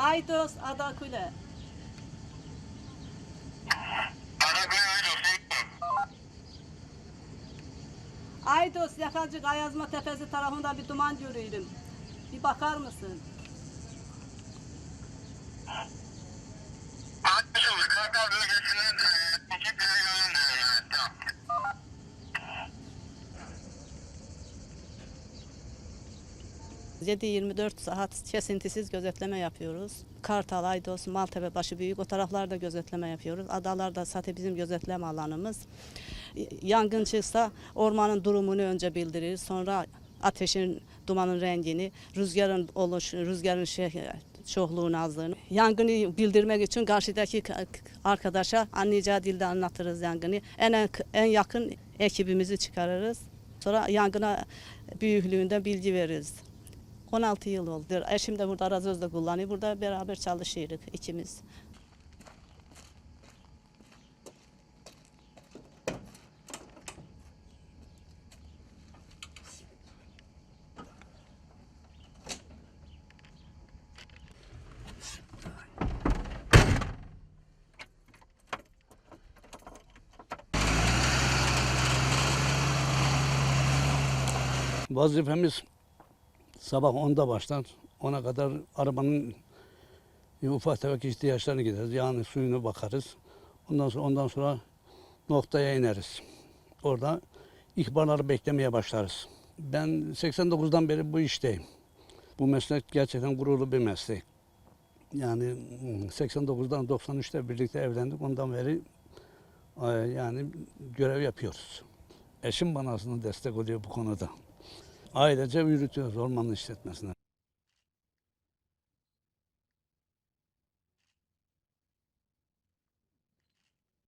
Aydos Adakule. Aydos Yakacık Ayazma Tepesi tarafında bir duman görüyorum. Bir bakar mısın? 7-24 saat kesintisiz gözetleme yapıyoruz. Kartal, Aydos, Maltepe, Başıbüyük o taraflarda gözetleme yapıyoruz. Adalarda zaten bizim gözetleme alanımız. Yangın çıksa ormanın durumunu önce bildirir. Sonra ateşin, dumanın rengini, rüzgarın oluş, rüzgarın şey, çoğunluğun azlığını. Yangını bildirmek için karşıdaki arkadaşa anlayacağı dilde anlatırız yangını. En, en yakın ekibimizi çıkarırız. Sonra yangına büyüklüğünde bilgi veririz. 16 yıl oldu. Eşim de burada Arazöz'de kullanıyor. Burada beraber çalışıyoruz ikimiz. Vazifemiz sabah 10'da başlar. Ona kadar arabanın ufak tefek ihtiyaçlarını gideriz. Yani suyunu bakarız. Ondan sonra ondan sonra noktaya ineriz. Orada ihbarları beklemeye başlarız. Ben 89'dan beri bu işteyim. Bu meslek gerçekten gururlu bir meslek. Yani mm, 89'dan 93'te birlikte evlendik. Ondan beri e, yani görev yapıyoruz. Eşim bana aslında destek oluyor bu konuda. Ailece yürütüyoruz ormanın işletmesine.